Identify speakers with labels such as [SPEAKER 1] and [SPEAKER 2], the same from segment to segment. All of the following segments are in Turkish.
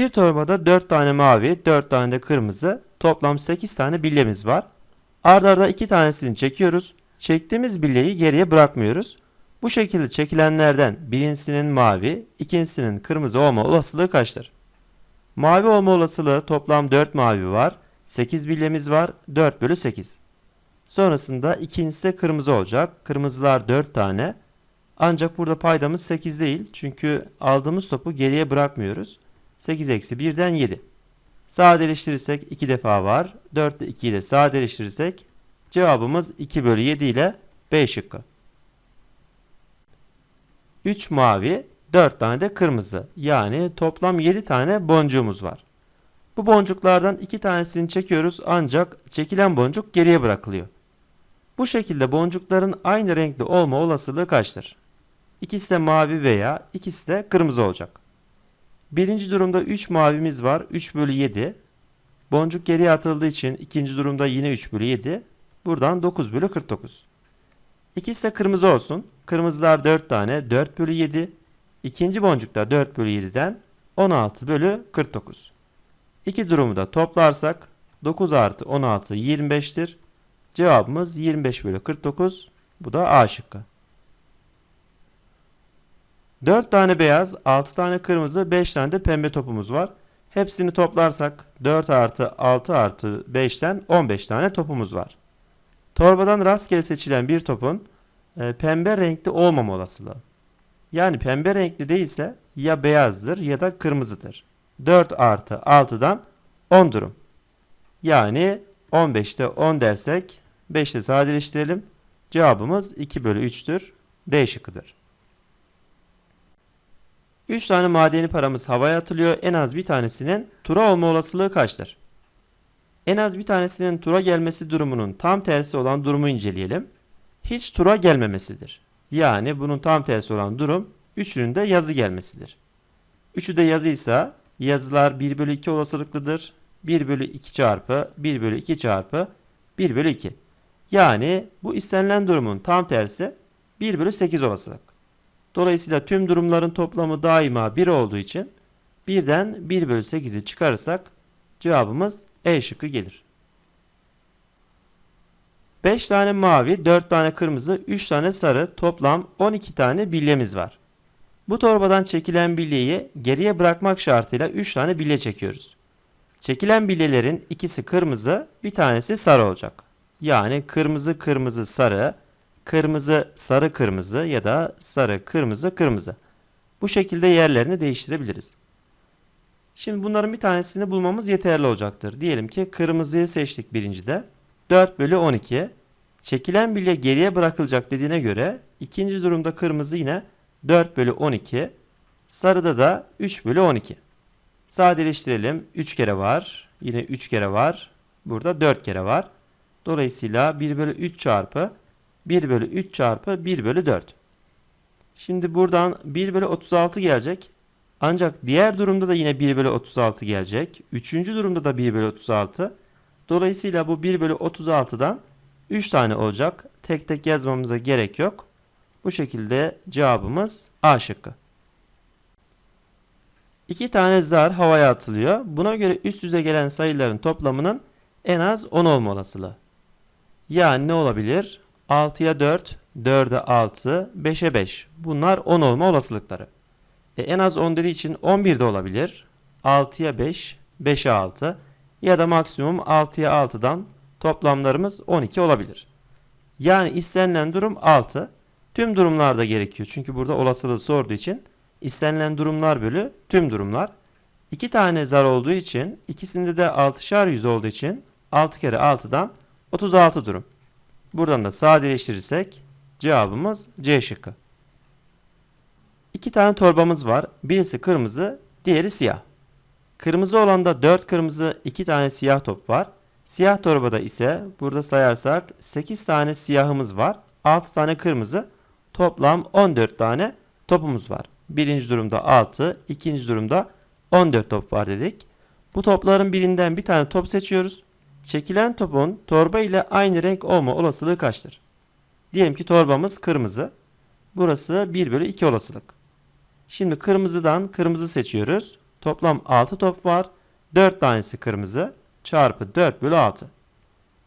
[SPEAKER 1] Bir torbada 4 tane mavi, 4 tane de kırmızı, toplam 8 tane bilyemiz var. Arda arda 2 tanesini çekiyoruz. Çektiğimiz bilyeyi geriye bırakmıyoruz. Bu şekilde çekilenlerden birincisinin mavi, ikincisinin kırmızı olma olasılığı kaçtır? Mavi olma olasılığı toplam 4 mavi var. 8 bilyemiz var. 4 bölü 8. Sonrasında ikincisi de kırmızı olacak. Kırmızılar 4 tane. Ancak burada paydamız 8 değil. Çünkü aldığımız topu geriye bırakmıyoruz. 8 eksi 1'den 7. Sadeleştirirsek 2 defa var. 4 ile 2'yi de sadeleştirirsek cevabımız 2 bölü 7 ile B şıkkı. 3 mavi, 4 tane de kırmızı. Yani toplam 7 tane boncuğumuz var. Bu boncuklardan 2 tanesini çekiyoruz ancak çekilen boncuk geriye bırakılıyor. Bu şekilde boncukların aynı renkli olma olasılığı kaçtır? İkisi de mavi veya ikisi de kırmızı olacak. Birinci durumda 3 mavimiz var. 3 bölü 7. Boncuk geriye atıldığı için ikinci durumda yine 3 bölü 7. Buradan 9 bölü 49. İkisi de kırmızı olsun. Kırmızılar 4 tane. 4 bölü 7. İkinci boncukta 4 bölü 7'den 16 bölü 49. İki durumu da toplarsak 9 artı 16 25'tir. Cevabımız 25 bölü 49. Bu da A şıkkı. 4 tane beyaz, 6 tane kırmızı, 5 tane de pembe topumuz var. Hepsini toplarsak 4 artı 6 artı 5'ten 15 tane topumuz var. Torbadan rastgele seçilen bir topun e, pembe renkli olmama olasılığı. Yani pembe renkli değilse ya beyazdır ya da kırmızıdır. 4 artı 6'dan 10 durum. Yani 15'te 10 dersek 5'te sadeleştirelim. Cevabımız 2 bölü 3'tür. D şıkkıdır. 3 tane madeni paramız havaya atılıyor. En az bir tanesinin tura olma olasılığı kaçtır? En az bir tanesinin tura gelmesi durumunun tam tersi olan durumu inceleyelim. Hiç tura gelmemesidir. Yani bunun tam tersi olan durum üçünün de yazı gelmesidir. Üçü de yazıysa yazılar 1 bölü 2 olasılıklıdır. 1 bölü 2 çarpı 1 bölü 2 çarpı 1 bölü 2. Yani bu istenilen durumun tam tersi 1 bölü 8 olasılık. Dolayısıyla tüm durumların toplamı daima 1 olduğu için birden 1 bölü 8'i çıkarırsak cevabımız E şıkkı gelir. 5 tane mavi, 4 tane kırmızı, 3 tane sarı toplam 12 tane bilyemiz var. Bu torbadan çekilen bilyeyi geriye bırakmak şartıyla 3 tane bilye çekiyoruz. Çekilen bilyelerin ikisi kırmızı, bir tanesi sarı olacak. Yani kırmızı kırmızı sarı, kırmızı sarı kırmızı ya da sarı kırmızı kırmızı. Bu şekilde yerlerini değiştirebiliriz. Şimdi bunların bir tanesini bulmamız yeterli olacaktır. Diyelim ki kırmızıyı seçtik birincide. 4 bölü 12. Çekilen bilye geriye bırakılacak dediğine göre ikinci durumda kırmızı yine 4 bölü 12. Sarıda da 3 bölü 12. Sadeleştirelim. 3 kere var. Yine 3 kere var. Burada 4 kere var. Dolayısıyla 1 bölü 3 çarpı 1 bölü 3 çarpı 1 bölü 4. Şimdi buradan 1 bölü 36 gelecek. Ancak diğer durumda da yine 1 bölü 36 gelecek. Üçüncü durumda da 1 bölü 36. Dolayısıyla bu 1 bölü 36'dan 3 tane olacak. Tek tek yazmamıza gerek yok. Bu şekilde cevabımız A şıkkı. 2 tane zar havaya atılıyor. Buna göre üst yüze gelen sayıların toplamının en az 10 olma olasılığı. Yani ne olabilir? 6'ya 4, 4'e 6, 5'e 5. Bunlar 10 olma olasılıkları. E, en az 10 dediği için 11 de olabilir. 6'ya 5, 5'e 6 ya da maksimum 6'ya 6'dan toplamlarımız 12 olabilir. Yani istenilen durum 6. Tüm durumlarda gerekiyor. Çünkü burada olasılığı sorduğu için istenilen durumlar bölü tüm durumlar. 2 tane zar olduğu için ikisinde de 6'şar yüz olduğu için 6 kere 6'dan 36 durum. Buradan da sadeleştirirsek cevabımız C şıkkı. İki tane torbamız var. Birisi kırmızı, diğeri siyah. Kırmızı olanda 4 kırmızı, 2 tane siyah top var. Siyah torbada ise burada sayarsak 8 tane siyahımız var. 6 tane kırmızı. Toplam 14 tane topumuz var. Birinci durumda 6, ikinci durumda 14 top var dedik. Bu topların birinden bir tane top seçiyoruz. Çekilen topun torba ile aynı renk olma olasılığı kaçtır? Diyelim ki torbamız kırmızı. Burası 1 bölü 2 olasılık. Şimdi kırmızıdan kırmızı seçiyoruz. Toplam 6 top var. 4 tanesi kırmızı çarpı 4 bölü 6.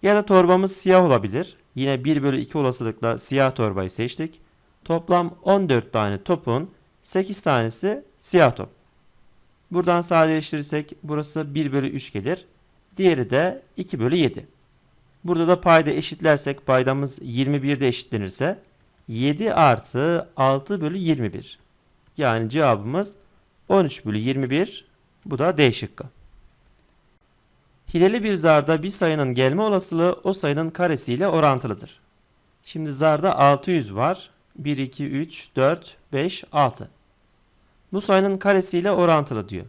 [SPEAKER 1] Ya da torbamız siyah olabilir. Yine 1 bölü 2 olasılıkla siyah torbayı seçtik. Toplam 14 tane topun 8 tanesi siyah top. Buradan sadeleştirirsek burası 1 bölü 3 gelir. Diğeri de 2 bölü 7. Burada da payda eşitlersek paydamız 21'de eşitlenirse 7 artı 6 bölü 21. Yani cevabımız 13 bölü 21. Bu da D şıkkı. Hileli bir zarda bir sayının gelme olasılığı o sayının karesiyle orantılıdır. Şimdi zarda 600 var. 1, 2, 3, 4, 5, 6. Bu sayının karesiyle orantılı diyor.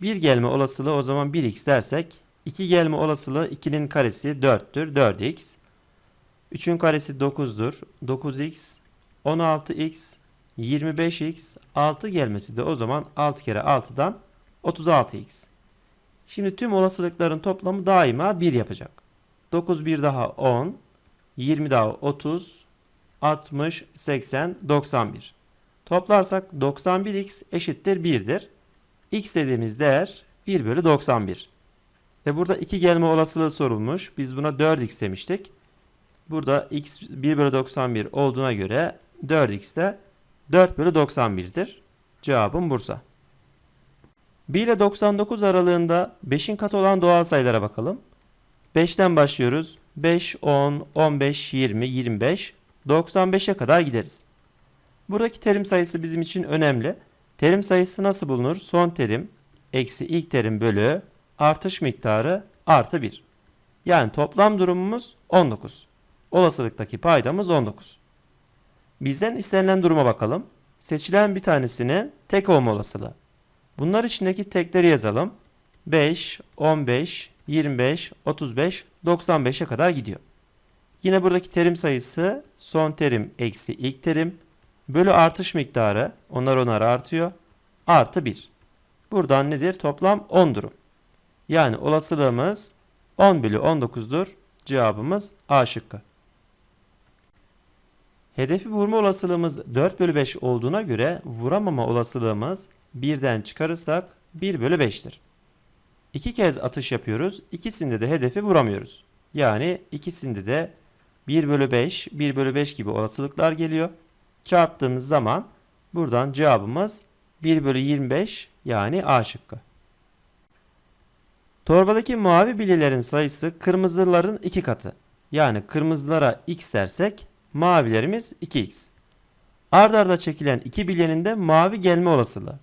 [SPEAKER 1] Bir gelme olasılığı o zaman 1x dersek 2 gelme olasılığı 2'nin karesi 4'tür. 4x. 3'ün karesi 9'dur. 9x, 16x, 25x, 6 gelmesi de o zaman 6 kere 6'dan 36x. Şimdi tüm olasılıkların toplamı daima 1 yapacak. 9 bir daha 10, 20 daha 30, 60, 80, 91. Toplarsak 91x eşittir 1'dir. x dediğimiz değer 1 bölü 91. Ve burada 2 gelme olasılığı sorulmuş. Biz buna 4x demiştik. Burada x 1 bölü 91 olduğuna göre 4x de 4 bölü 91'dir. Cevabım Bursa. 1 ile 99 aralığında 5'in katı olan doğal sayılara bakalım. 5'ten başlıyoruz. 5, 10, 15, 20, 25, 95'e kadar gideriz. Buradaki terim sayısı bizim için önemli. Terim sayısı nasıl bulunur? Son terim eksi ilk terim bölü artış miktarı artı 1. Yani toplam durumumuz 19. Olasılıktaki paydamız 19. Bizden istenilen duruma bakalım. Seçilen bir tanesinin tek olma olasılığı. Bunlar içindeki tekleri yazalım. 5, 15, 25, 35, 95'e kadar gidiyor. Yine buradaki terim sayısı son terim eksi ilk terim bölü artış miktarı onlar onar artıyor. Artı 1. Buradan nedir? Toplam 10 durum. Yani olasılığımız 10 bölü 19'dur. Cevabımız A şıkkı. Hedefi vurma olasılığımız 4 bölü 5 olduğuna göre vuramama olasılığımız 1'den çıkarırsak 1 bölü 5'tir. İki kez atış yapıyoruz. İkisinde de hedefi vuramıyoruz. Yani ikisinde de 1 bölü 5, 1 bölü 5 gibi olasılıklar geliyor. Çarptığımız zaman buradan cevabımız 1 bölü 25 yani A şıkkı. Torbadaki mavi bilyelerin sayısı kırmızıların iki katı. Yani kırmızılara x dersek mavilerimiz 2x. Ard arda çekilen iki bilyenin de mavi gelme olasılığı.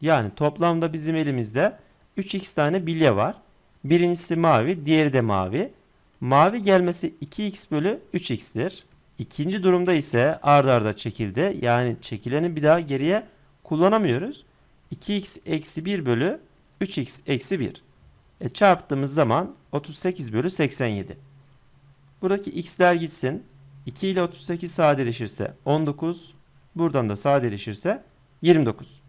[SPEAKER 1] Yani toplamda bizim elimizde 3x tane bilye var. Birincisi mavi, diğeri de mavi. Mavi gelmesi 2x bölü 3x'tir. İkinci durumda ise ard arda çekildi. Yani çekileni bir daha geriye kullanamıyoruz. 2x eksi 1 bölü 3x eksi 1. E, çarptığımız zaman 38 bölü 87. Buradaki x'ler gitsin. 2 ile 38 sadeleşirse 19. Buradan da sadeleşirse 29.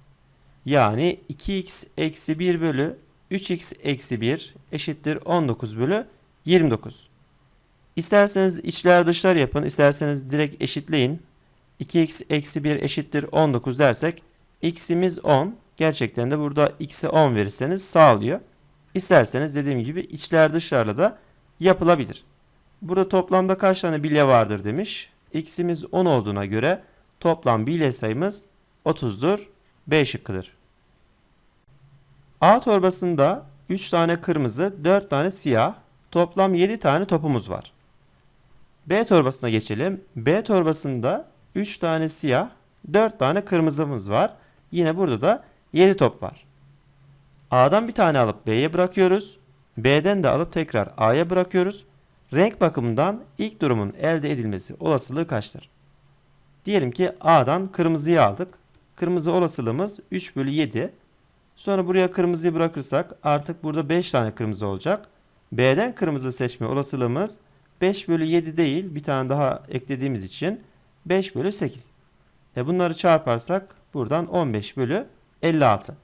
[SPEAKER 1] Yani 2x eksi 1 bölü 3x eksi 1 eşittir 19 bölü 29. İsterseniz içler dışlar yapın. isterseniz direkt eşitleyin. 2x eksi 1 eşittir 19 dersek x'imiz 10. Gerçekten de burada x'e 10 verirseniz sağlıyor. İsterseniz dediğim gibi içler dışlarla da yapılabilir. Burada toplamda kaç tane bilye vardır demiş. X'imiz 10 olduğuna göre toplam bilye sayımız 30'dur. B şıkkıdır. A torbasında 3 tane kırmızı, 4 tane siyah, toplam 7 tane topumuz var. B torbasına geçelim. B torbasında 3 tane siyah, 4 tane kırmızımız var. Yine burada da 7 top var. A'dan bir tane alıp B'ye bırakıyoruz. B'den de alıp tekrar A'ya bırakıyoruz. Renk bakımından ilk durumun elde edilmesi olasılığı kaçtır? Diyelim ki A'dan kırmızıyı aldık. Kırmızı olasılığımız 3 bölü 7. Sonra buraya kırmızıyı bırakırsak artık burada 5 tane kırmızı olacak. B'den kırmızı seçme olasılığımız 5 bölü 7 değil bir tane daha eklediğimiz için 5 bölü 8. E bunları çarparsak buradan 15 bölü 56.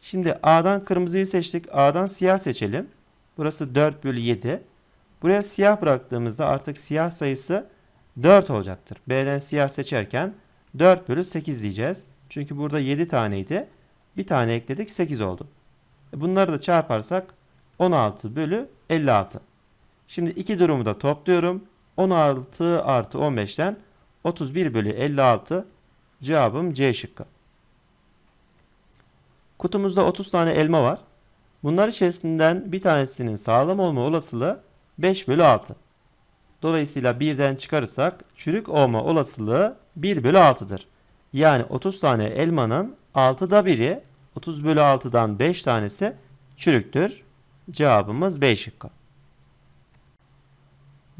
[SPEAKER 1] Şimdi A'dan kırmızıyı seçtik. A'dan siyah seçelim. Burası 4 bölü 7. Buraya siyah bıraktığımızda artık siyah sayısı 4 olacaktır. B'den siyah seçerken 4 bölü 8 diyeceğiz. Çünkü burada 7 taneydi. Bir tane ekledik 8 oldu. E, Bunları da çarparsak 16 bölü 56. Şimdi iki durumu da topluyorum. 16 artı 15'ten 31 bölü 56 cevabım C şıkkı. Kutumuzda 30 tane elma var. Bunlar içerisinden bir tanesinin sağlam olma olasılığı 5 bölü 6. Dolayısıyla 1'den çıkarırsak çürük olma olasılığı 1 bölü 6'dır. Yani 30 tane elmanın 6'da biri 30 bölü 6'dan 5 tanesi çürüktür. Cevabımız B şıkkı.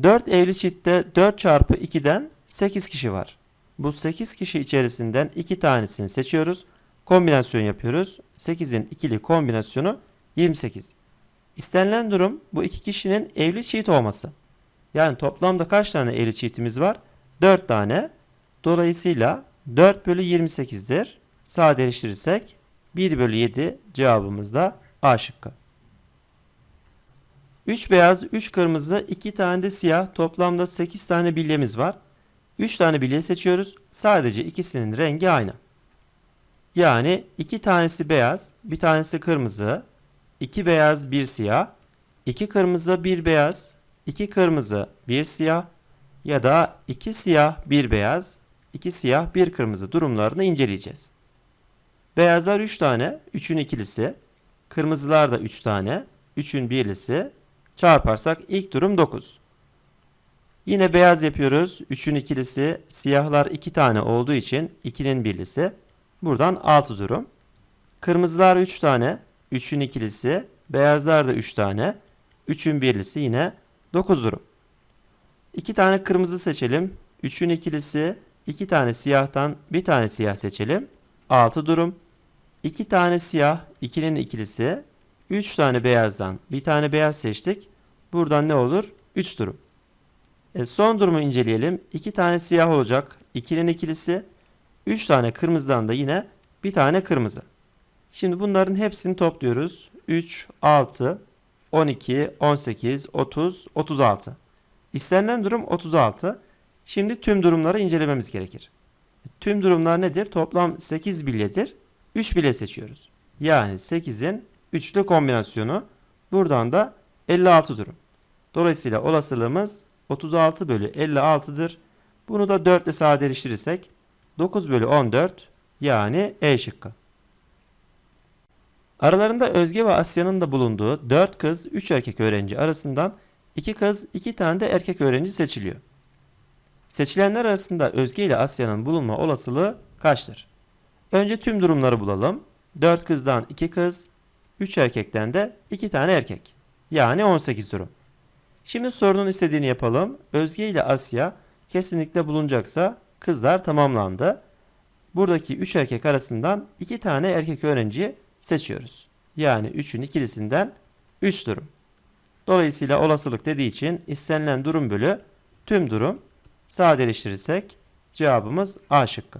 [SPEAKER 1] 4 evli çiftte 4 çarpı 2'den 8 kişi var. Bu 8 kişi içerisinden 2 tanesini seçiyoruz. Kombinasyon yapıyoruz. 8'in ikili kombinasyonu 28. İstenilen durum bu iki kişinin evli çift olması. Yani toplamda kaç tane evli çiftimiz var? 4 tane. Dolayısıyla 4 bölü 28'dir. Sadeleştirirsek 1 bölü 7 cevabımız da A şıkkı. 3 beyaz, 3 kırmızı, 2 tane de siyah. Toplamda 8 tane bilyemiz var. 3 tane bilye seçiyoruz. Sadece ikisinin rengi aynı. Yani 2 tanesi beyaz, bir tanesi kırmızı, 2 beyaz, 1 siyah, 2 kırmızı, 1 beyaz, 2 kırmızı, 1 siyah ya da 2 siyah, 1 beyaz, 2 siyah, 1 kırmızı durumlarını inceleyeceğiz. Beyazlar 3 tane, 3'ün ikilisi. Kırmızılar da 3 tane, 3'ün birlisi. Çarparsak ilk durum 9. Yine beyaz yapıyoruz. 3'ün ikilisi. Siyahlar 2 tane olduğu için 2'nin birlisi. Buradan 6 durum. Kırmızılar 3 tane. 3'ün ikilisi. Beyazlar da 3 tane. 3'ün birlisi yine 9 durum. 2 tane kırmızı seçelim. 3'ün ikilisi. 2 tane siyahtan bir tane siyah seçelim. 6 durum. 2 tane siyah, 2'nin ikilisi. 3 tane beyazdan bir tane beyaz seçtik. Buradan ne olur? 3 durum. E, son durumu inceleyelim. 2 tane siyah olacak. 2'nin ikilisi. 3 tane kırmızıdan da yine bir tane kırmızı. Şimdi bunların hepsini topluyoruz. 3, 6, 12, 18, 30, 36. İstenilen durum 36. Şimdi tüm durumları incelememiz gerekir. Tüm durumlar nedir? Toplam 8 bilyedir. 3 bilye seçiyoruz. Yani 8'in üçlü kombinasyonu. Buradan da 56 durum. Dolayısıyla olasılığımız 36 bölü 56'dır. Bunu da 4 ile sadeleştirirsek 9 bölü 14 yani E şıkkı. Aralarında Özge ve Asya'nın da bulunduğu 4 kız 3 erkek öğrenci arasından 2 kız 2 tane de erkek öğrenci seçiliyor. Seçilenler arasında Özge ile Asya'nın bulunma olasılığı kaçtır? Önce tüm durumları bulalım. 4 kızdan 2 kız, 3 erkekten de 2 tane erkek. Yani 18 durum. Şimdi sorunun istediğini yapalım. Özge ile Asya kesinlikle bulunacaksa kızlar tamamlandı. Buradaki 3 erkek arasından 2 tane erkek öğrenciyi seçiyoruz. Yani 3'ün ikilisinden 3 durum. Dolayısıyla olasılık dediği için istenilen durum bölü tüm durum sadeleştirirsek cevabımız A şıkkı.